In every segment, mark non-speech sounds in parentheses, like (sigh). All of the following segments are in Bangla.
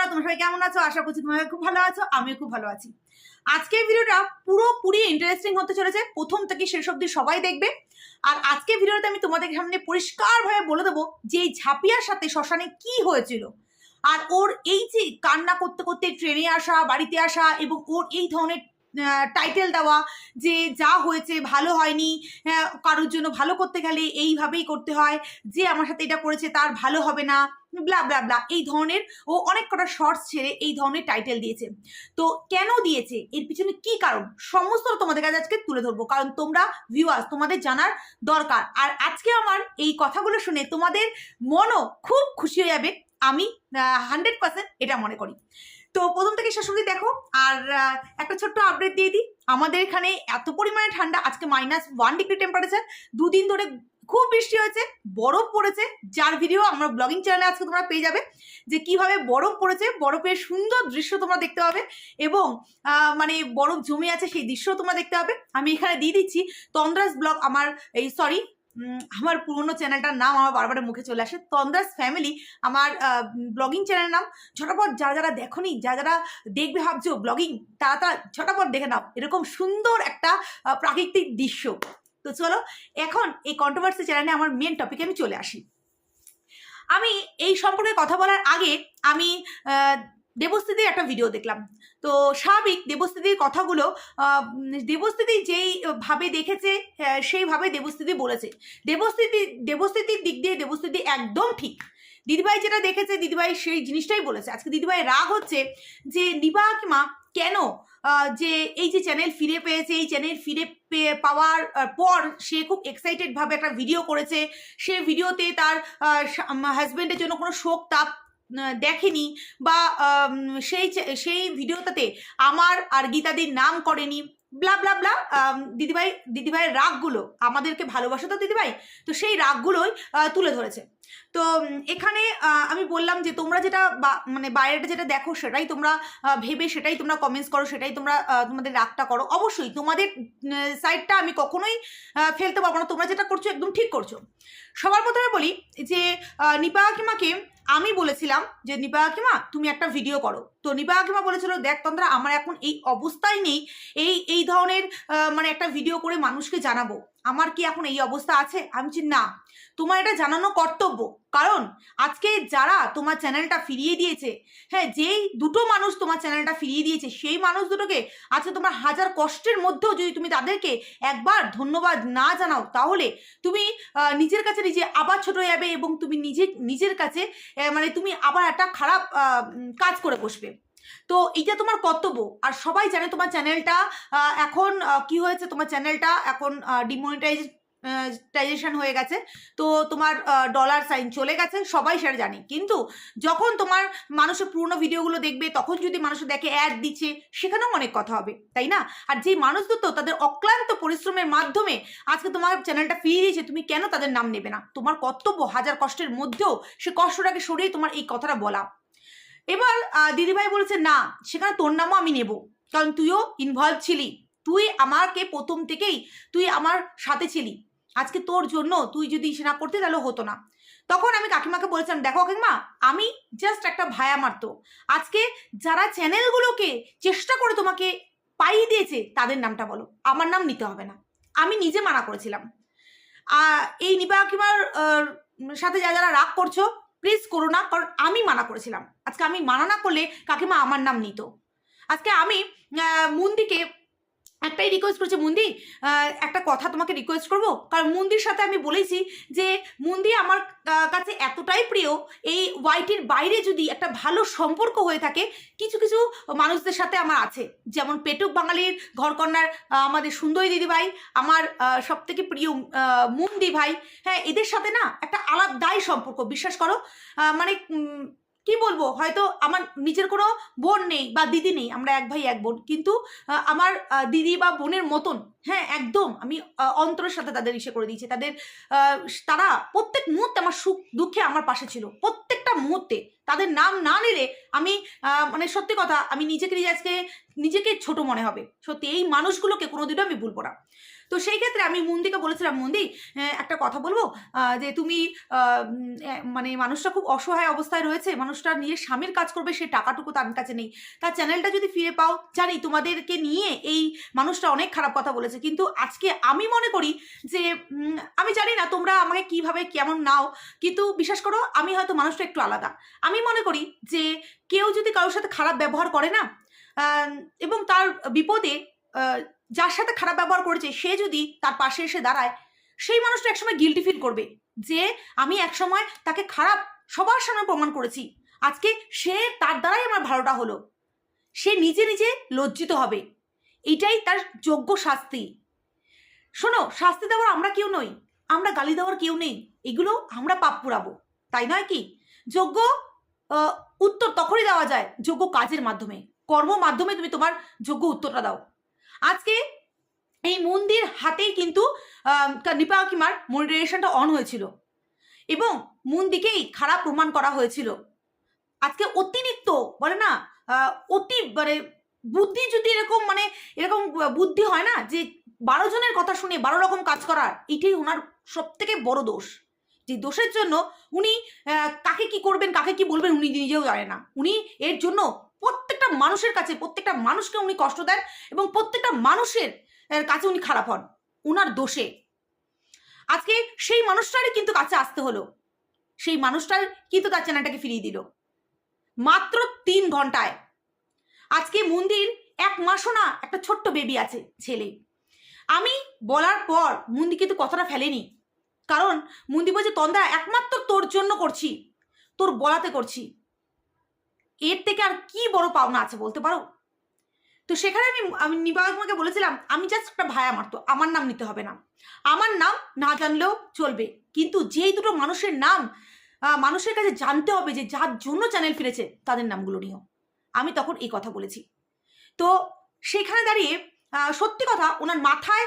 বন্ধুরা, তোমরা সবাই কেমন আছো? আশা করছি তোমরা খুব ভালো আছো, আমিও খুব ভালো আছি। আজকের ভিডিওটা পুরোপুরি ইন্টারেস্টিং হতে চলেছে, প্রথম থেকে শেষ অব্দি সবাই দেখবে। আর আজকে ভিডিওটা আমি তোমাদের সামনে পরিষ্কারভাবে বলে দেবো যে এই ঝাঁপিয়ার সাথে শ্মশানে কি হয়েছিল। আর ওর এই যে কান্না করতে করতে ট্রেনে আসা, বাড়িতে আসা এবং ওর এই ধরনের টাইটেল দেওয়া যে যা হয়েছে ভালো হয়নি হ্যাঁ, কারোর জন্য ভালো করতে গেলে এইভাবেই করতে হয় যে আমার সাথে এটা করেছে তার ভালো হবে না ব্লা ব্লা ব্লা এই ধরনের ও অনেক কটা শর্টস ছেড়ে এই ধরনের টাইটেল দিয়েছে। তো কেন দিয়েছে? এর পিছনে কি কারণ? সমস্ত তোমাদের কাছে আজকে তুলে ধরবো কারণ তোমরা ভিউয়ার্স তোমাদের জানার দরকার। আর আজকে আমার এই কথাগুলো শুনে তোমাদের মনও খুব খুশি হয়ে যাবে আমি হান্ড্রেড পার্সেন্ট এটা মনে করি। তো প্রথম থেকে শেষ অবধি দেখো, আর একটা ছোট্ট আপডেট দিয়ে দিই। আমাদের এখানে এত পরিমাণে ঠান্ডা, আজকে মাইনাস ওয়ান ডিগ্রি টেম্পারেচার দুদিন ধরে খুব বৃষ্টি হয়েছে, বরফ পড়েছে, যার ভিডিও আমরা ব্লগিং চ্যানেলে আজকে তোমরা পেয়ে যাবে। যে কীভাবে বরফ পড়েছে, বরফের সুন্দর দৃশ্য তোমরা দেখতে পাবে এবং মানে বরফ জমে আছে সেই দৃশ্য তোমরা দেখতে পাবে। আমি এখানে দিয়ে দিচ্ছি, তন্দ্রাস ব্লগ আমার, এই সরি আমার পুরনো চ্যানেলটার নাম আমার বারবার মুখে চলে আসে, তন্দ্রাস ফ্যামিলি আমার ব্লগিং চ্যানেলের নাম ঝটাপট যারা যারা দেখোনি, যারা যারা দেখবে ভাবছ ব্লগিং তারা তারা ঝটাপট দেখে নাও, এরকম সুন্দর একটা প্রাকৃতিক দৃশ্য। তো চলো, এখন এই কন্ট্রোভার্সি চ্যানেলে আমার মেন টপিকে আমি চলে আসি। আমি এই সম্পর্কে কথা বলার আগে আমি দেবস্থিতির একটা ভিডিও দেখলাম। তো স্বাভাবিক দেবস্থিতির কথাগুলো দেবস্থিতি যেই ভাবে দেখেছে আহ, সেইভাবে দেবস্থিতি বলেছে। দেবস্থিতি দেবস্থিতির দিক দিয়ে দেবস্থিতি একদম ঠিক। দিদিভাই যেটা দেখেছে দিদিভাই সেই জিনিসটাই বলেছে। আজকে দিদিভাই রাগ হচ্ছে যে নিবাকিমা কেন যে এই যে চ্যানেল ফিরে পেয়েছে এই চ্যানেল ফিরে পাওয়ার পর সে খুব এক্সাইটেডভাবে একটা ভিডিও করেছে। সে ভিডিওতে তার হাজব্যান্ডের জন্য কোনো শোক তাপ দেখেনি বা সেই সেই ভিডিওটাতে আমার আর গীতাদির নাম করেনি ব্লা ব্লা ব্লা দিদিভাই, দিদিভাইয়ের রাগগুলো আমাদেরকে ভালোবাসে তো দিদিভাই? তো সেই রাগগুলোই তুলে ধরেছে। তো এখানে আমি বললাম যে তোমরা যেটা মানে বাইরেটা যেটা দেখো সেটাই তোমরা ভেবে সেটাই তোমরা কমেন্টস করো, সেটাই তোমরা তোমাদের রাগটা করো। অবশ্যই তোমাদের সাইডটা আমি কখনোই ফেলতে পারব না। তোমরা যেটা করছ একদম ঠিক করছ। সবার প্রথমে বলি যে নিপা কাকিমাকে আমি বলেছিলাম যে, নিপা কাকিমা, তুমি একটা ভিডিও করো। তো নিপা কাকিমা বলেছিল, দেখ তন্দ্রা, আমার এখন এই অবস্থায় নেই। এই এই ধরনের মানে একটা ভিডিও করে মানুষকে জানাব। আমার কি এখন এই অবস্থা আছে? আমি বলছি, না। তোমার এটা জানানো কর্তব্য। কারণ আজকে যারা তোমার চ্যানেলটা ফিরিয়ে দিয়েছে হ্যাঁ যেই দুটো মানুষ তোমার চ্যানেলটা ফিরিয়ে দিয়েছে, সেই মানুষ দুটোকে আজকে তোমার হাজার কষ্টের মধ্যেও যদি তুমি তাদেরকে একবার ধন্যবাদ না জানাও, তাহলে তুমি নিজের কাছে নিজে আবার ছোট যাবে এবং তুমি নিজে, নিজের কাছে মানে তুমি আবার একটা খারাপ কাজ করে বসবে। তো এটা তোমার কর্তব্য। আর সবাই জানে তোমার চ্যানেলটা এখন কি হয়েছে তোমার চ্যানেলটা? এখন ডিমনিটাইজ টাইজেশন হয়ে গেছে। তো তোমার ডলার সাইন চলে গেছে, সবাই সেটা জানে। কিন্তু যখন তোমার মানুষের পুরনো ভিডিওগুলো দেখবে, তখন যদি মানুষ দেখে অ্যাড দিচ্ছে, সেখানেও অনেক কথা হবে, তাই না? আর যে মানুষ তো তাদের অক্লান্ত পরিশ্রমের মাধ্যমে আজকে তোমার চ্যানেলটা ফিরিয়ে দিয়েছে তুমি কেন তাদের নাম নেবে না? তোমার কর্তব্য হাজার কষ্টের মধ্যেও সে কষ্টটাকে সরিয়ে তোমার এই কথাটা বলা। এবার দিদিভাই বলেছে, না, সেখানে তোর নামও আমি নেব। কারণ তুইও ইনভলভ ছিলি। তুই আমাকে প্রথম থেকেই, তুই আমার সাথে ছিলি। আজকে তোর জন্য তুই যদি সে না করতে তাহলে হতো না। তখন আমি কাকিমাকে বলেছিলাম, দেখো কাকিমা, আমি জাস্ট একটা ভায়া মারতো। আজকে যারা চ্যানেলগুলোকে চেষ্টা করে তোমাকে পাইয়ে দিয়েছে, তাদের নামটা বলো। আমার নাম নিতে হবে না। আমি নিজে মানা করেছিলাম। এই নিপা কাকিমার সাথে যা যারা রাগ করছ প্লিজ করো না, কারণ আমি মানা করেছিলাম। আজকে আমি মানা না করলে কাকিমা আমার নাম নিত। আজকে আমি মুন্দিকে একটাই রিকোয়েস্ট করেছি, মুন্দি একটা কথা তোমাকে রিকোয়েস্ট করব? কারণ মুন্দির সাথে আমি বলেছি যে, মুন্দি আমার কাছে এতটাই প্রিয়, এই ওয়াইটির বাইরে যদি একটা ভালো সম্পর্ক হয়ে থাকে, কিছু কিছু মানুষদের সাথে আমার আছে। যেমন পেটুক বাঙালির ঘরকন্যার আমাদের সুন্দরী দিদিভাই আমার সব থেকে প্রিয় মুন্দি ভাই। হ্যাঁ এদের সাথে না একটা আলাদাই সম্পর্ক, বিশ্বাস করো। মানে কি বলব? হয়তো আমার নিজের কোনো বোন নেই বা দিদি নেই, আমরা এক ভাই, এক বোন। কিন্তু আমার দিদি বা বোনের মতন হ্যাঁ একদম, আমি অন্তরের সাথে তাদের ইসে করে দিয়েছি। তাদের তারা প্রত্যেক মুহূর্তে আমার সুখ, দুঃখে আমার পাশে ছিল। প্রত্যেকটা মুহূর্তে। তাদের নাম না নিলে আমি মানে সত্যি কথা, আমি নিজেকে নিজে আজকে নিজেকে ছোট মনে হবে। সত্যি, এই মানুষগুলোকে কোনোদিনও আমি ভুলবো না। তো সেই ক্ষেত্রে আমি মন্দিকে বলেছিলাম, মন্দি একটা কথা বলব? যে তুমি মানে মানুষটা খুব অসহায় অবস্থায় রয়েছে, মানুষটা নিজের স্বামীর কাজ করবে, সে টাকাটুকু তার কাছে নেই। তার চ্যানেলটা যদি ফিরে পাও, জানি তোমাদেরকে নিয়ে এই মানুষটা অনেক খারাপ কথা বলেছে। কিন্তু আজকে আমি মনে করি যে আমি জানি না তোমরা আমাকে কীভাবে কেমন নাও, কিন্তু বিশ্বাস করো, আমি হয়তো মানুষটা একটু আলাদা। আমি মনে করি যে, কেউ যদি কারোর সাথে খারাপ ব্যবহার করে না এবং তার বিপদে যার সাথে খারাপ ব্যবহার করেছে, সে যদি তার পাশে এসে দাঁড়ায়, সেই মানুষটা একসময় গিলটি ফিল করবে যে আমি একসময় তাকে খারাপ, সবার সামনে প্রমাণ করেছি। আজকে সে তার দ্বারাই আমার ভালোটা হলো। সে নিজে নিজে লজ্জিত হবে। এটাই তার যোগ্য শাস্তি। শোনো, শাস্তি দেওয়ার আমরা কেউ নই। আমরা গালি দেওয়ার কেউ নেই। এগুলো আমরা পাপ পুরাবো। তাই নয় কি? যোগ্য উত্তর তখনই দেওয়া যায় যোগ্য কাজের মাধ্যমে। কর্ম মাধ্যমে তুমি তোমার যোগ্য উত্তরটা দাও। আজকে এই মন্দির হাতেই কিন্তু নিপা কিমার মনিটাইজেশনটা অন হয়েছিল। এবং মন্দিকেই খারাপ প্রমাণ করা হয়েছিল। আজকে অতিরিক্ত, বলে না অতি মানে বুদ্ধি যদি এরকম মানে এরকম বুদ্ধি হয় না যে বারো জনের কথা শুনে বারো রকম কাজ করার এটাই ওনার সব থেকে বড় দোষ। যে দোষের জন্য উনি কাকে কি করবেন, কাকে কি বলবেন উনি নিজেও জানে না। উনি এর জন্য প্রত্যেকটা মানুষের কাছে, প্রত্যেকটা মানুষকে উনি কষ্ট দেন এবং প্রত্যেকটা মানুষের কাছে উনি খারাপ হন। উনার দোষে। আজকে সেই মানুষটারই কিন্তু কাছে আসতে হলো। সেই মানুষটার কিন্তু তার চেনাটাকে ফিরিয়ে দিল। মাত্র তিন ঘন্টায়। আজকে মন্দির এক মাসও না, একটা ছোট্ট বেবি আছে, ছেলে। আমি বলার পর মুন্দি কিন্তু কথাটা ফেলেনি। কারণ মুন্দি বলছে তন্দা একমাত্র তোর জন্য করছি। তোর বলাতে করছি। এর থেকে আর কি বড় পাওনা আছে বলতে পারো? তো সেখানে আমি আমি নিবাসমাকে বলেছিলাম, আমি জাস্ট একটা ভায়া মারতো আমার নাম নিতে হবে না। আমার নাম না জানলেও চলবে। কিন্তু যেই দুটো মানুষের নাম মানুষের কাছে জানতে হবে যে যার জন্য চ্যানেল ফিরেছে, তাদের নামগুলো নিও। আমি তখন এই কথা বলেছি। তো সেখানে দাঁড়িয়ে সত্যি কথা, ওনার মাথায়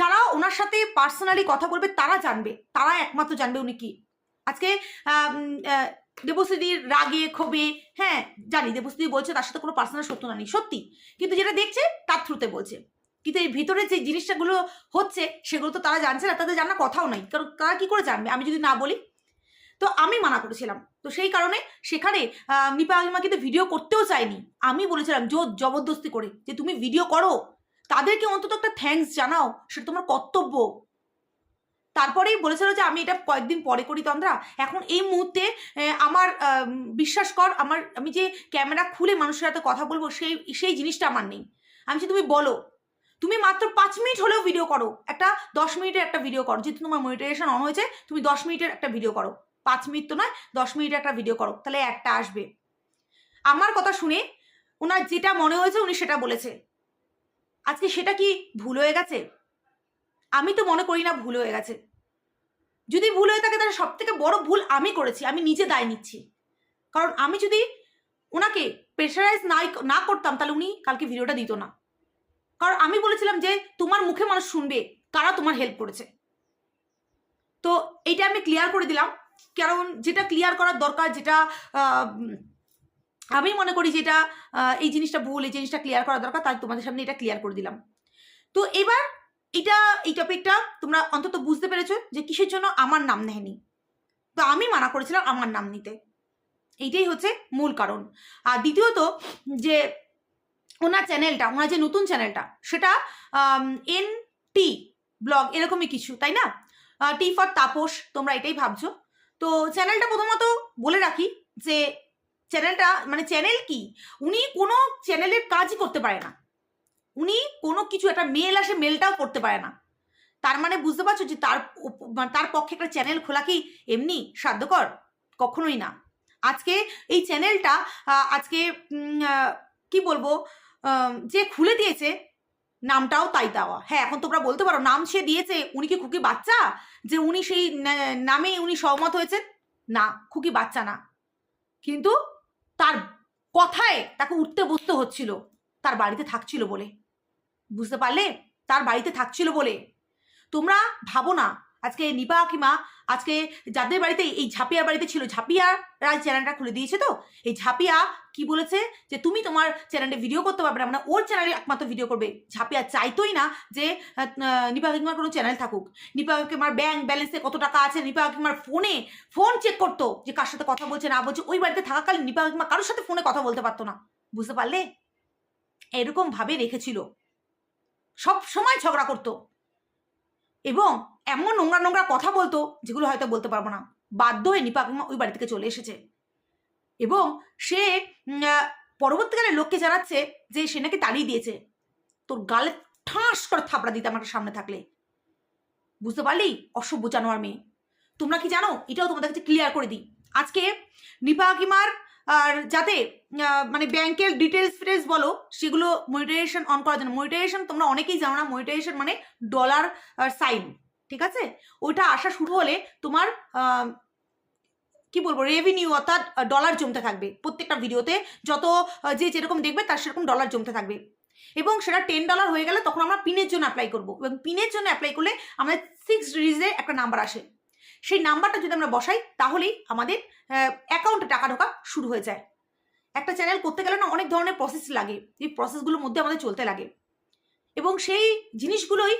যারা ওনার সাথে পার্সোনালি কথা বলবে, তারা জানবে। তারা একমাত্র জানবে উনি কি। আজকে দেবশ্রীদির রাগে, ক্ষোভে হ্যাঁ জানি দেবশ্রী বলছে তার সাথে কোনো পার্সোনাল শত্রুতা নেই, সত্যি। কিন্তু যেটা দেখছে, তার থ্রুতে বলছে। কিন্তু এই ভিতরে যে জিনিসটাগুলো হচ্ছে, সেগুলো তো তারা জানছে না, তাদের জানার কথাও নাই। কারণ তারা কী করে জানবে? আমি যদি না বলি? তো আমি মানা করেছিলাম। তো সেই কারণে সেখানে নিপা আগিমা কিন্তু ভিডিও করতেও চায়নি। আমি বলেছিলাম জোর জবরদস্তি করে, যে তুমি ভিডিও করো। তাদেরকে অন্তত একটা থ্যাঙ্কস জানাও। সেটা তোমার কর্তব্য। তারপরেই বলেছিল যে আমি এটা কয়েকদিন পরে করি তন্দ্রা। এখন এই মুহূর্তে আমার বিশ্বাস কর আমার আমি যে ক্যামেরা খুলে মানুষের সাথে কথা বলব সেই সেই জিনিসটা আমার নেই। আমি বলছি, তুমি বলো। তুমি মাত্র পাঁচ মিনিট হলেও ভিডিও করো। একটা দশ মিনিটের একটা ভিডিও করো। যেহেতু তোমার মনিটাইজেশন অন হয়েছে তুমি দশ মিনিটের একটা ভিডিও করো। পাঁচ মিনিট তো নয় দশ মিনিটের একটা ভিডিও করো। তাহলে একটা আসবে। আমার কথা শুনে ওনার যেটা মনে হয়েছে উনি সেটা বলেছে। আজকে সেটা কি ভুল হয়ে গেছে? আমি তো মনে করি না ভুল হয়ে গেছে। যদি ভুল হয়ে থাকে, তাহলে সব থেকে বড় ভুল আমি করেছি, আমি নিজে দায় নিচ্ছি। কারণ আমি যদি ওনাকে প্রেশারাইজ নাই, না করতাম, তাহলে উনি কালকে ভিডিওটা দিত না। কারণ আমি বলেছিলাম যে, তোমার মুখে মানুষ শুনবে কারা তোমার হেল্প করেছে। তো এইটা আমি ক্লিয়ার করে দিলাম। কারণ যেটা ক্লিয়ার করার দরকার, যেটা আমি মনে করি যেটা এই জিনিসটা ভুল, এই জিনিসটা ক্লিয়ার করা দরকার, তাই তোমাদের সামনে এটা ক্লিয়ার করে দিলাম। তো এবার এটা, এই টপিকটা তোমরা অন্তত বুঝতে পেরেছ যে কিসের জন্য আমার নাম নেয়নি। তো আমি মানা করেছিলাম আমার নাম নিতে। এইটাই হচ্ছে মূল কারণ। আর দ্বিতীয়ত যে ওনার চ্যানেলটা, ওনার যে নতুন চ্যানেলটা, সেটা এন টি ব্লগ এরকমই কিছু, তাই না? টি ফর তাপস, তোমরা এটাই ভাবছ। তো চ্যানেলটা প্রথমত বলে রাখি যে চ্যানেলটা মানে চ্যানেল কি? উনি কোনো চ্যানেলের কাজই করতে পারে না। উনি কোনো কিছু, একটা মেল আসে মেলটাও করতে পারে না। তার মানে বুঝতে পারছ যে তার মানে তার পক্ষে একটা চ্যানেল খোলা কি এমনি? সাধ্যকর? কখনোই না। আজকে এই চ্যানেলটা আজকে কি বলব যে খুলে দিয়েছে, নামটাও তাই দেওয়া। হ্যাঁ এখন তোমরা বলতে পারো, নাম সে দিয়েছে, উনি কি খুকি বাচ্চা? যে উনি সেই নামে উনি সহমত হয়েছেন? না, খুকি বাচ্চা না। কিন্তু তার কথায় তাকে উঠতে বসতে হচ্ছিল। তার বাড়িতে থাকছিল বলে। বুঝতে পারলে? তার বাড়িতে থাকছিল বলে। তোমরা ভাবো না, আজকে নিপা কাকিমা আজকে যাদের বাড়িতে এই ঝাপিয়ার বাড়িতে ছিল ঝাপিয়ার রাজ চ্যানেলটা খুলে দিয়েছে তো? এই ঝাপিয়া কি বলেছে যে, তুমি তোমার চ্যানেলে ভিডিও করতে পারবে না। মানে ওর চ্যানেলে একমাত্র ভিডিও করবে। ঝাপিয়া চাইতোই না যে নিপা কাকিমার কোনো চ্যানেল থাকুক। নিপা কাকিমার ব্যাংক ব্যালেন্সে কত টাকা আছে? নিপা কাকিমার ফোনে ফোন চেক করতো যে, কার সাথে কথা বলছে না বলছে? ওই বাড়িতে থাকাকালীন নিপা কাকিমা কারোর সাথে ফোনে কথা বলতে পারতো না। বুঝতে পারলে? এরকম ভাবে রেখেছিল। সব সময় ঝগড়া করতো। এবং এমন নোংরা নোংরা কথা বলতো, যেগুলো হয়তো বলতে পারব না। বাধ্য হয়ে নিপা কাকিমা ওই বাড়ি থেকে চলে এসেছে। এবং সে পরবর্তীকালে লোককে জানাচ্ছে যে সে নাকি তাড়িয়ে দিয়েছে। তোর গালে ঠাস করে থাপড়া দিতে আমার সামনে থাকলে। বুঝতে পারলি? অসভ্য জানোয়ার মেয়ে। তোমরা কি জানো? এটাও তোমাদের কাছে ক্লিয়ার করে দিই। আজকে নিপা কাকিমার আর যাতে মানে ব্যাংকের ডিটেলস ফিটেলস বলো, সেগুলো মনিটাইজেশন অন করার জন্য। মনিটাইজেশন তোমরা অনেকেই জানো না মনিটাইজেশন মানে ডলার সাইন ঠিক আছে? ওইটা আসা শুরু হলে তোমার কি বলব রেভিনিউ অর্থাৎ ডলার জমতে থাকবে। প্রত্যেকটা ভিডিওতে যত যে যেরকম দেখবে, তার সেরকম ডলার জমতে থাকবে। এবং সেটা টেন ডলার হয়ে গেলে তখন আমরা পিনের জন্য অ্যাপ্লাই করব। এবং পিনের জন্য অ্যাপ্লাই করলে আমাদের সিক্স ডিজিটে একটা নাম্বার আসে। সেই নাম্বারটা যদি আমরা বসাই, তাহলেই আমাদের অ্যাকাউন্টে টাকা ঢোকা শুরু হয়ে যায়। একটা চ্যানেল করতে গেলে না অনেক ধরনের প্রসেস লাগে। এই প্রসেসগুলোর মধ্যে আমাদের চলতে লাগে। এবং সেই জিনিসগুলোই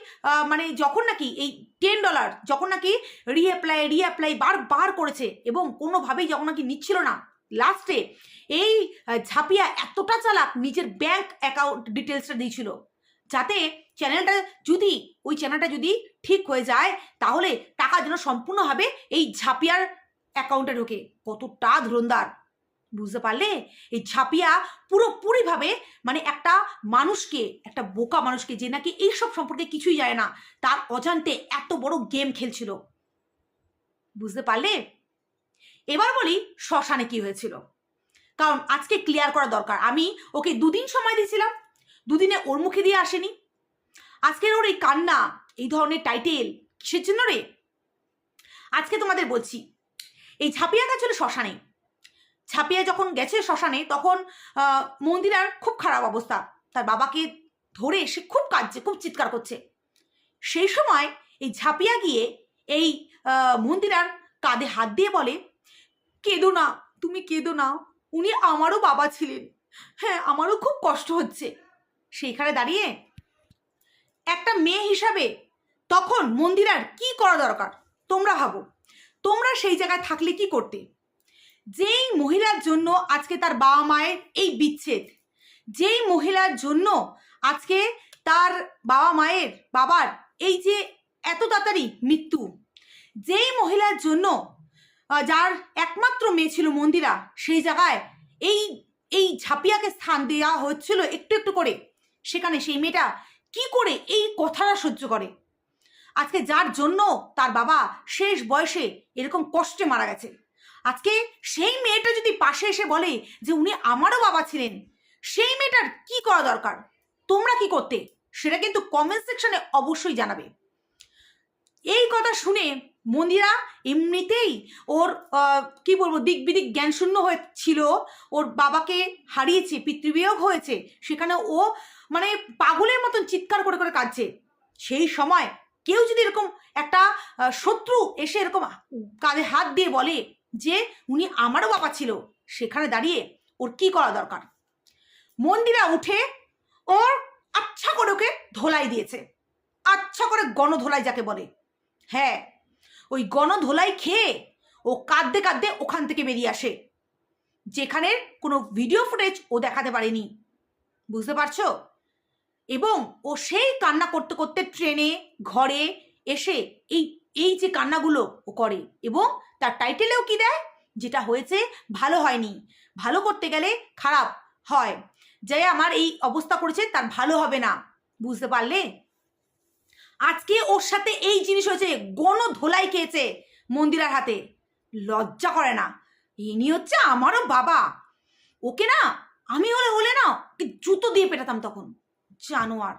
মানে যখন নাকি এই টেন ডলার যখন নাকি রিঅ্যাপ্লাই রিঅ্যাপ্লাই বারবার করেছে এবং কোনোভাবেই যখন নাকি নিচ্ছিল না লাস্টে এই ঝাঁপিয়া এতটা চালাক নিজের ব্যাংক অ্যাকাউন্ট ডিটেলসটা দিয়েছিল। যাতে চ্যানেলটা যদি, ওই চ্যানেলটা যদি ঠিক হয়ে যায়, তাহলে টাকা যেন সম্পূর্ণভাবে এই ঝাঁপিয়ার অ্যাকাউন্টে ঢোকে। কতটা ধুরন্দার বুঝতে পারলে? এই ঝাঁপিয়া পুরোপুরিভাবে মানে একটা মানুষকে, একটা বোকা মানুষকে যে নাকি এইসব সম্পর্কে কিছুই জানে না, তার অজান্তে এত বড় গেম খেলছিল। বুঝতে পারলে? এবার বলি শ্মশানে কি হয়েছিল। কারণ আজকে ক্লিয়ার করা দরকার। আমি ওকে দুদিন সময় দিয়েছিলাম। দুদিনে ওর মুখে দিয়ে আসেনি। আজকের ওর এই কান্না, এই ধরনের টাইটেল কিসের জন্য রে? আজকে তোমাদের বলছি, এই ঝাঁপিয়া গেছিল শ্মশানে। ছাপিয়া যখন গেছে শ্মশানে, তখন মন্দিরার খুব খারাপ অবস্থা। তার বাবাকে ধরে সে খুব কাঁদছে, খুব চিৎকার করছে। সেই সময় এই ঝাঁপিয়া গিয়ে এই মন্দিরার কাঁধে হাত দিয়ে বলে, কেঁদো না, তুমি কেঁদো না, উনি আমারও বাবা ছিলেন। হ্যাঁ আমারও খুব কষ্ট হচ্ছে। সেইখানে দাঁড়িয়ে একটা মেয়ে হিসাবে তখন মন্দিরার কি করা দরকার? তোমরা ভাবো। তোমরা সেই জায়গায় থাকলে কি করতে? যেই মহিলার জন্য আজকে তার বাবা মায়ের এই বিচ্ছেদ, যেই মহিলার জন্য আজকে তার বাবা মায়ের, বাবার এই যে এত তাড়াতাড়ি মৃত্যু, যেই মহিলার জন্য যার একমাত্র মেয়ে ছিল মন্দিরা, সেই জায়গায় এই এই ঝাঁপিয়াকে স্থান দেওয়া হচ্ছিল একটু একটু করে, সেখানে সেই মেয়েটা কি করে এই কথাটা সহ্য করে? আজকে যার জন্য তার বাবা শেষ বয়সে এরকম কষ্টে মারা গেছে। আজকে সেই মেয়েটা যদি পাশে এসে বলে যে উনি আমারও বাবা ছিলেন, সেই মেয়েটার কি করা দরকার? তোমরা কি করতে? সেটা কিন্তু কমেন্ট সেকশনে অবশ্যই জানাবে। এই কথা শুনে মন্দিরা এমনিতেই ওর কি বলব দিক বিদিক জ্ঞানশূন্য হয়েছিল ওর বাবাকে হারিয়েছে, পিতৃবিয়োগ হয়েছে। সেখানে ও মানে পাগলের মতন চিৎকার করে করে কাঁদছে। সেই সময় কেউ যদি এরকম একটা শত্রু এসে এরকম কাঁধে হাত দিয়ে বলে যে উনি আমারও বাবা ছিল, সেখানে দাঁড়িয়ে ওর কি করা দরকার? মন্দিরা উঠে ওর আচ্ছা করে ওকে ধোলাই দিয়েছে। আচ্ছা করে গণধোলাই যাকে বলে। হ্যাঁ ওই গণধোলাই খেয়ে ও কাঁদতে কাঁদতে ওখান থেকে বেরিয়ে আসে। যেখানের কোনো ভিডিও ফুটেজ ও দেখাতে পারেনি। বুঝতে পারছ? এবং ও সেই কান্না করতে করতে ট্রেনে, ঘরে এসে এই এই যে কান্নাগুলো ও করে এবং তার টাইটেলেও কি দেয়? যেটা হয়েছে, ভালো হয়নি। ভালো করতে গেলে খারাপ হয়। যে আমার এই অবস্থা করেছে, তার ভালো হবে না। বুঝতে পারলে? আজকে ওর সাথে এই জিনিস হয়েছে, গণ ধোলাই খেয়েছে মন্দিরার হাতে। লজ্জা করে না। ইনি হচ্ছে আমারও বাবা। ওকে না, আমি হলে হলে না জুতো দিয়ে পেটাতাম তখন। জানোয়ার।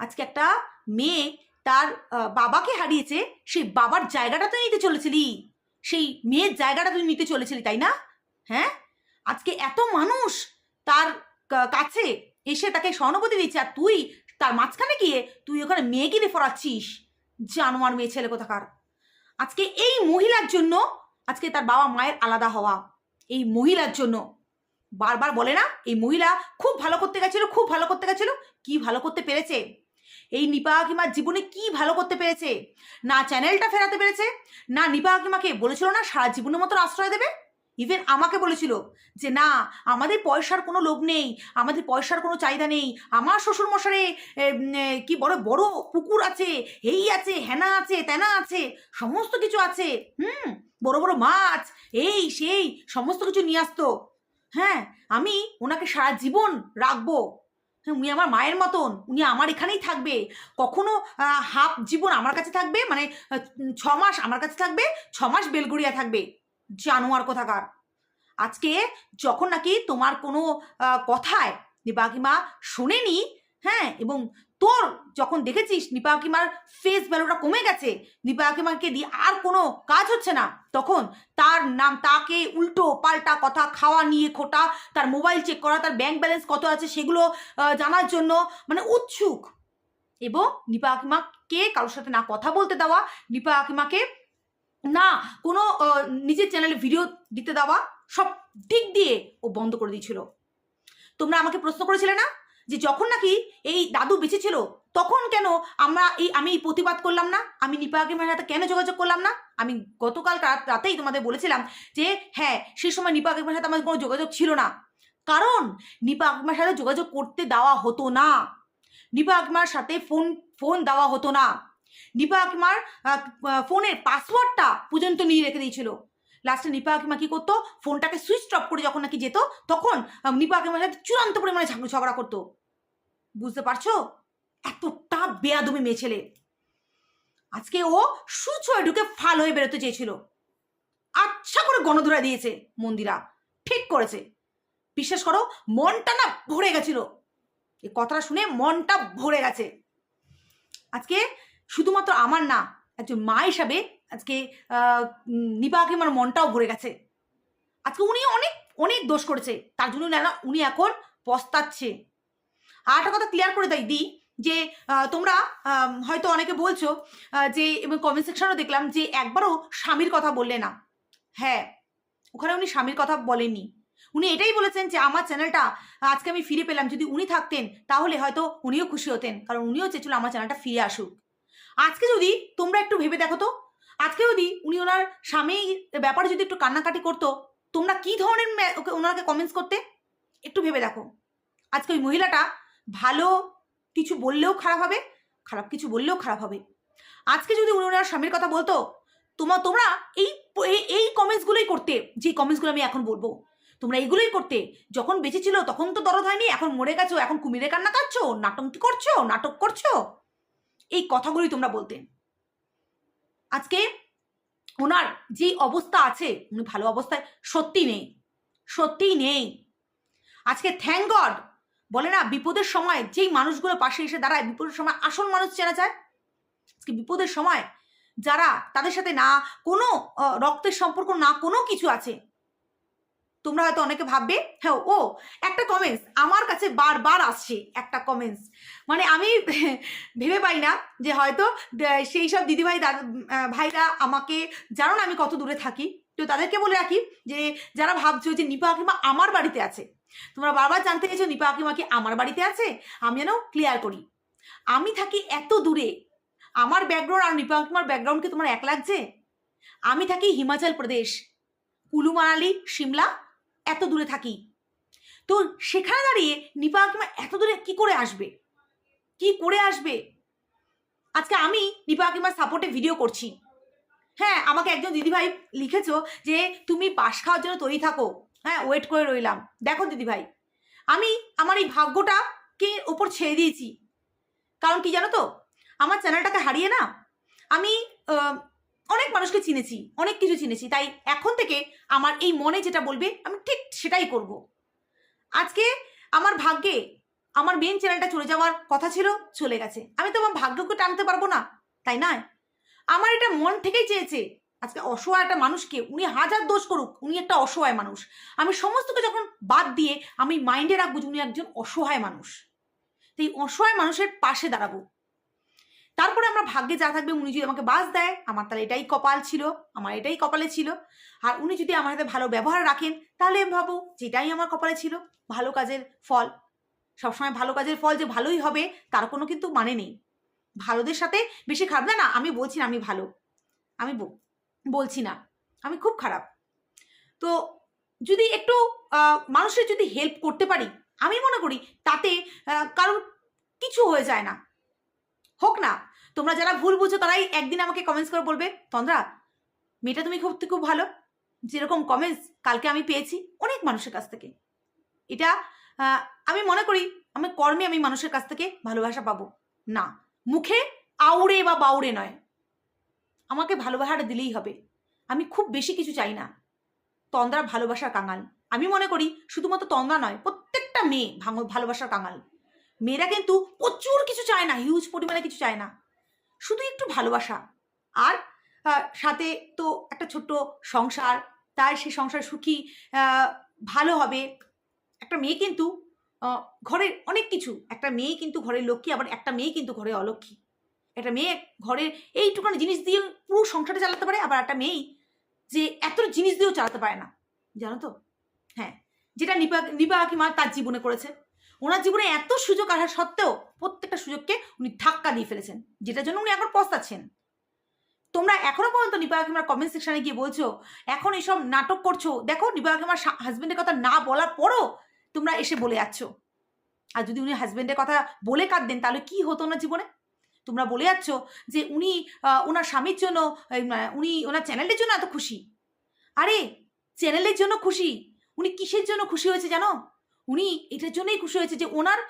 আজকে একটা মেয়ে তার বাবাকে হারিয়েছে, সেই বাবার জায়গাটা তো নিতে চলেছিলি। সেই মেয়ের জায়গাটা তুই নিতে চলেছিলি, তাই না? হ্যাঁ? আজকে এত মানুষ তার কাছে এসে তাকে সহানুভূতি দিচ্ছে আর তুই তার মাঝখানে গিয়ে তুই ওখানে মেয়েগিরি ফরাচ্ছিস। জানোয়ার মেয়ে, ছেলে কোথাকার? আজকে এই মহিলার জন্য আজকে তার বাবা মায়ের আলাদা হওয়া। এই মহিলার জন্য। বারবার বলে না, এই মহিলা খুব ভালো করতে গেছিল, খুব ভালো করতে গেছিল কি ভালো করতে পেরেছে? এই নিপা হাকিমার জীবনে কি ভালো করতে পেরেছে? না চ্যানেলটা ফেরাতে পেরেছে? না নিপা হাকিমাকে বলেছিল না সারা জীবনের মতো আশ্রয় দেবে? ইভেন আমাকে বলেছিল যে, না, আমাদের পয়সার কোনো লোভ নেই, আমাদের পয়সার কোনো চাহিদা নেই, আমার শ্বশুর মশারে কি বড় বড় পুকুর আছে, এই আছে, হেনা আছে, তেনা আছে, সমস্ত কিছু আছে, হুম, বড় বড় মাছ, এই, সেই, সমস্ত কিছু নিয়ে আসতো। হ্যাঁ আমি ওনাকে সারা জীবন রাখব। উনি আমার মায়ের মতন। উনি আমার এখানেই থাকবে। কখনো হাফ জীবন আমার কাছে থাকবে মানে ছ মাস আমার কাছে থাকবে, ছ মাস বেলগড়িয়া থাকবে। জানোয়ার কোথাকার। আজকে যখন নাকি তোমার কোনো কথায় বাঘিমা শোনেনি হ্যাঁ এবং তোর, যখন দেখেছিস নিপাকিমার ফেস ভ্যালুটা কমে গেছে নিপাকিমাকে দিয়ে আর কোনো কাজ হচ্ছে না, তখন তার নাম, তাকে উল্টো পাল্টা কথা, খাওয়া নিয়ে খোটা, তার মোবাইল চেক করা, তার ব্যাংক ব্যালেন্স কত আছে সেগুলো জানার জন্য মানে উৎসুক। এবং নিপা আকিমাকে কারোর সাথে না কথা বলতে দেওয়া, নিপা আকিমাকে না কোনো নিজের চ্যানেলে ভিডিও দিতে দেওয়া, সব দিক দিয়ে ও বন্ধ করে দিয়েছিল। তোমরা আমাকে প্রশ্ন করেছিলে না? যে যখন নাকি এই দাদু বেঁচে ছিল, তখন কেন আমরা এই, আমি এই প্রতিবাদ করলাম না? আমি নিপা সাথে কেন যোগাযোগ করলাম না? আমি গতকাল রাত- রাতেই তোমাদের বলেছিলাম যে হ্যাঁ সেই সময় নিপা সাথে আমাদের কোনো যোগাযোগ ছিল না। কারণ নিপা আকমার সাথে যোগাযোগ করতে দেওয়া হতো না। নিপা আকমার সাথে ফোন ফোন দেওয়া হতো না। নিপা আকমার ফোনের পাসওয়ার্ডটা পর্যন্ত নিয়ে রেখে দিয়েছিল। লাস্টে নিপা আকিমা কি করতো? ফোনটাকে সুইচ অফ করে যখন নাকি যেত, তখন নিপা আকিমার সাথে চূড়ান্ত পরিমাণে ঝাগড়া করতো। বুঝতে পারছ? এতটা বেয়াদমি মেয়ে ছেলে। আজকে ও সুচয় ঢুকে ফাল হয়ে বেরোতে চেয়েছিল। আচ্ছা করে গণধুরা দিয়েছে মন্দিরা। ঠিক করেছে। বিশ্বাস করো, মনটা না ভরে গেছিল। এই কথাটা শুনে মনটা ভরে গেছে। আজকে শুধুমাত্র আমার না, একজন মা হিসাবে আজকে আহ, উম, নিপা মনটাও ভরে গেছে। আজকে উনি অনেক অনেক দোষ করেছে। তার জন্য না উনি এখন পস্তাচ্ছে। আর একটা কথা ক্লিয়ার করে দেয় দিই যে তোমরা হয়তো অনেকে বলছো যে এবং কমেন্ট সেকশনও দেখলাম যে একবারও স্বামীর কথা বললে না। হ্যাঁ ওখানে উনি স্বামীর কথা বলেননি। উনি এটাই বলেছেন যে আমার চ্যানেলটা আজকে আমি ফিরে পেলাম। যদি উনি থাকতেন তাহলে হয়তো উনিও খুশি হতেন। কারণ উনিও চেয়েছিল আমার চ্যানেলটা ফিরে আসুক। আজকে যদি তোমরা একটু ভেবে দেখো তো আজকে যদি উনি ওনার স্বামীর ব্যাপারে যদি একটু কান্নাকাটি করতো, তোমরা কি ধরনের ওকে, ওনাকে কমেন্টস করতে? একটু ভেবে দেখো। আজকে ওই মহিলাটা ভালো কিছু বললেও খারাপ হবে, খারাপ কিছু বললেও খারাপ হবে। আজকে যদি উনি ওনার স্বামীর কথা বলতো তোমার তোমরা এই এই- কমেন্টসগুলোই করতে, যে কমেন্টসগুলো আমি এখন বলব। তোমরা এগুলোই করতে। যখন বেঁচে ছিল তখন তো দরদ হয়নি, এখন মরে গেছো, এখন কুমিরে কান্না কাটছো, নাটক করছ নাটক করছ। এই কথাগুলোই তোমরা বলতে। আজকে ওনার যে অবস্থা আছে, উনি ভালো অবস্থায় সত্যি নেই। সত্যি নেই। আজকে থ্যাংক গড বলে না, বিপদের সময় যেই মানুষগুলো পাশে এসে দাঁড়ায়, বিপদের সময় আসল মানুষ চেনা যায়। আজকে বিপদের সময় যারা তাদের সাথে না কোনো রক্তের সম্পর্ক, না কোনো কিছু আছে তোমরা হয়তো অনেকে ভাববে হ্যাঁ ও, একটা কমেন্টস আমার কাছে বারবার আসছে, একটা কমেন্টস মানে আমি (laughs) ভেবে পাই না যে হয়তো সেই সব দিদিভাই দাদা ভাইরা আমাকে জানো না আমি কত দূরে থাকি? তো তাদেরকে বলে রাখি যে, যারা ভাবছ যে নিপা হাকিমা আমার বাড়িতে আছে, তোমরা বারবার জানতে চেয়েছো নিপা হাকিমা কি আমার বাড়িতে আছে? আমি যেন ক্লিয়ার করি। আমি থাকি এত দূরে। আমার ব্যাকগ্রাউন্ড আর নিপা হাকিমার ব্যাকগ্রাউন্ডকে তোমার এক লাগছে? আমি থাকি হিমাচল প্রদেশ কুলু মানালি সিমলা এত দূরে থাকি। তো সেখানে দাঁড়িয়ে নিপা হাকিমা এত দূরে কি করে আসবে? কি করে আসবে? আজকে আমি নিপা হাকিমার সাপোর্টে ভিডিও করছি। হ্যাঁ আমাকে একজন দিদিভাই লিখেছো যে, তুমি পাশ খাওয়ার জন্য তৈরি থাকো। হ্যাঁ ওয়েট করে রইলাম। দেখো দিদিভাই, আমি আমার এই ভাগ্যটাকে ওপর ছেড়ে দিয়েছি। কারণ কি জানো তো? আমার চ্যানেলটাকে হারিয়ে না, আমি অনেক মানুষকে চিনেছি, অনেক কিছু চিনেছি। তাই এখন থেকে আমার এই মনে যেটা বলবে, আমি ঠিক সেটাই করব। আজকে আমার ভাগ্যে আমার মেন চ্যানেলটা চলে যাওয়ার কথা ছিল, চলে গেছে। আমি তো আমার ভাগ্যকে টানতে পারব না, তাই নয়। আমার এটা মন থেকেই চেয়েছে, আজকে অসহায় একটা মানুষকে, উনি হাজার দোষ করুক, উনি একটা অসহায় মানুষ। আমি সমস্তকে যখন বাদ দিয়ে, আমি মাইন্ডে রাখব যে উনি একজন অসহায় মানুষ। তো এই অসহায় মানুষের পাশে দাঁড়াবো। তারপরে আমরা ভাগ্যে যা থাকবে, উনি যদি আমাকে বাস দেয়, আমার তাহলে এটাই কপাল ছিল, আমার এটাই কপালে ছিল। আর উনি যদি আমার সাথে ভালো ব্যবহার রাখেন, তাহলে আমি ভাবো যেটাই আমার কপালে ছিল, ভালো কাজের ফল। সবসময় ভালো কাজের ফল যে ভালোই হবে, তার কোনো কিন্তু মানে নেই। ভালোদের সাথে বেশি খারাপ। না না, আমি বলছি না আমি ভালো। আমি বলছি না। আমি খুব খারাপ। তো যদি একটু মানুষের যদি হেল্প করতে পারি, আমি মনে করি তাতে কারোর কিছু হয়ে যায় না। হোক না, তোমরা যারা ভুল বুঝো তারাই একদিন আমাকে কমেন্টস করে বলবে। তন্দ্রা, মেয়েটা তুমি খুব খুব ভালো। যেরকম কমেন্টস কালকে আমি পেয়েছি অনেক মানুষের কাছ থেকে। এটা আমি মনে করি আমি কর্মে আমি মানুষের কাছ থেকে ভালোবাসা পাবো। না, মুখে আউড়ে বা বাউড়ে নয়। আমাকে ভালোবাসাটা দিলেই হবে। আমি খুব বেশি কিছু চাই না। তন্দ্রা ভালোবাসার কাঙাল। আমি মনে করি শুধুমাত্র তন্দ্রা নয়, প্রত্যেকটা মেয়ে ভাঙ- ভালোবাসার কাঙাল। মেয়েরা কিন্তু প্রচুর কিছু চায় না হিউজ পরিমাণে কিছু চায় না। শুধু একটু ভালোবাসা। আর সাথে তো একটা ছোট্ট সংসার, তাই সেই সংসার সুখী ভালো হবে। একটা মেয়ে কিন্তু ঘরের অনেক কিছু। একটা মেয়ে কিন্তু ঘরের লক্ষ্মী, আবার একটা মেয়ে কিন্তু ঘরে অলক্ষ্মী। একটা মেয়ে ঘরের এইটুখানি জিনিস দিয়ে পুরো সংসারটা চালাতে পারে, আবার একটা মেয়েই যে এত জিনিস দিয়েও চালাতে পারে না। জানো তো? হ্যাঁ। যেটা নিপা নিপা কাকিমা তার জীবনে করেছে। ওনার জীবনে এত সুযোগ আসা সত্ত্বেও প্রত্যেকটা সুযোগকে উনি ধাক্কা দিয়ে ফেলেছেন, যেটার জন্য উনি এখন পস্তাচ্ছেন। তোমরা এখনও পর্যন্ত নিপা কাকিমার কমেন্ট সেকশনে গিয়ে বলছো, এখন এসব নাটক করছ, দেখো নিপা কাকিমার হাজবেন্ডের কথা না বলার পরও তোমরা এসে বলে যাচ্ছ। আর যদি উনি হাজবেন্ডের কথা বলে কাঁদতেন তাহলে কি হতো ওনার জীবনে? তোমরা বলে যাচ্ছ যে উনি ওনার স্বামীর জন্য উনি ওনার চ্যানেলের জন্য এত খুশি। আরে চ্যানেলের জন্য খুশি? উনি কিসের জন্য খুশি হয়েছে জানো? উনি এটার জন্যই খুশি হয়েছে যে ওনার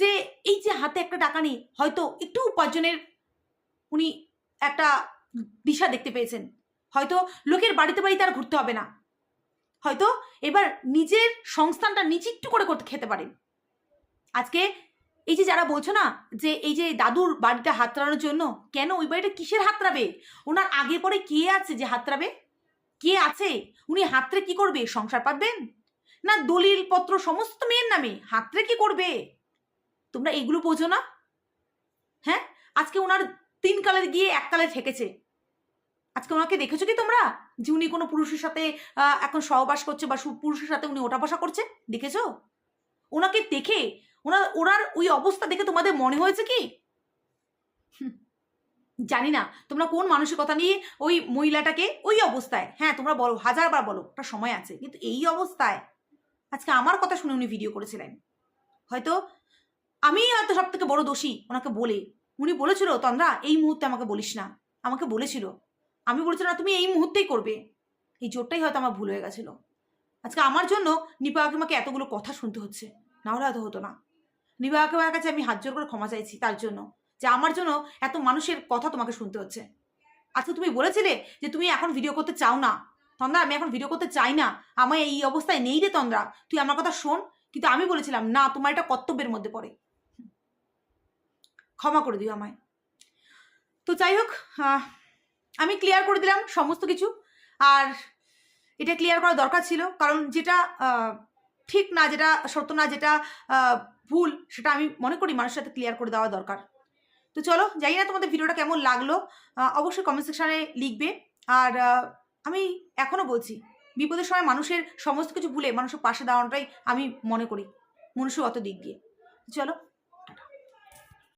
যে এই যে হাতে একটা টাকা নেই, হয়তো একটু উপার্জনের উনি একটা দিশা দেখতে পেয়েছেন। হয়তো লোকের বাড়িতে বাড়িতে আর ঘুরতে হবে না। হয়তো এবার নিজের সংস্থানটা নিচে একটু করে করতে খেতে পারেন আজকে এই যে যারা বলছো না যে এই যে দাদুর বাড়িটা হাতড়ানোর জন্য, কেন ওই বাড়িটা কিসের হাতড়াবে? ওনার আগে পরে কে আছে যে হাতড়াবে? কে আছে? উনি হাতরে কি করবে? সংসার পাতবেন? না দলিল পত্র সমস্ত মেয়ের নামে হাতরে কি করবে? তোমরা এগুলো বোঝো না? হ্যাঁ? আজকে ওনার তিন কালের গিয়ে এক কালে ঠেকেছে। আজকে ওনাকে দেখেছ কি তোমরা? যে উনি কোনো পুরুষের সাথে এখন সহবাস করছে বা পুরুষের সাথে উনি ওঠা বসা করছে? দেখেছ? ওনাকে দেখে ওনার ওনার ওই অবস্থা দেখে তোমাদের মনে হয়েছে কি? জানি না। তোমরা কোন মানসিকতা নিয়ে ওই মহিলাটাকে ওই অবস্থায় হ্যাঁ তোমরা বলো, হাজারবার বলো, একটা সময় আছে, কিন্তু এই অবস্থায় আজকে আমার কথা শুনে উনি ভিডিও করেছিলেন। হয়তো আমি হয়তো সব থেকে বড় দোষী ওনাকে বলে। উনি বলেছিল, তন্দ্রা, এই মুহূর্তে আমাকে বলিস না। আমাকে বলেছিল। আমি বলেছিলাম তুমি এই মুহূর্তেই করবে। এই জোরটাই হয়তো আমার ভুল হয়ে গেছিল। আজকে আমার জন্য নিপা কাকিমাকে এতগুলো কথা শুনতে হচ্ছে। না হলে হয়তো হতো না। নিপা কাকিমার কাছে আমি হাত জোর করে ক্ষমা চাইছি তার জন্য, যে আমার জন্য এত মানুষের কথা তোমাকে শুনতে হচ্ছে। আচ্ছা তুমি বলেছিলে যে তুমি এখন ভিডিও করতে চাও না। তন্দ্রা, আমি এখন ভিডিও করতে চাই না। আমার এই অবস্থায় নেই রে তন্দ্রা। তুই আমার কথা শোন। কিন্তু আমি বলেছিলাম, না, তোমার এটা কর্তব্যের মধ্যে পড়ে। ক্ষমা করে দিও আমায়। তো যাই হোক আমি ক্লিয়ার করে দিলাম সমস্ত কিছু। আর এটা ক্লিয়ার করা দরকার ছিল। কারণ যেটা ঠিক না, যেটা সত্য না, যেটা ভুল, সেটা আমি মনে করি মানুষের সাথে ক্লিয়ার করে দেওয়া দরকার। তো চলো, জানি না তোমাদের ভিডিওটা কেমন লাগল। অবশ্যই কমেন্ট সেকশানে লিখবে। আর আমি এখনও বলছি, বিপদের সময় মানুষের সমস্ত কিছু ভুলে মানুষের পাশে দাঁড়ানোটাই আমি মনে করি, মনুষ্য অত দিক দিয়ে। চলো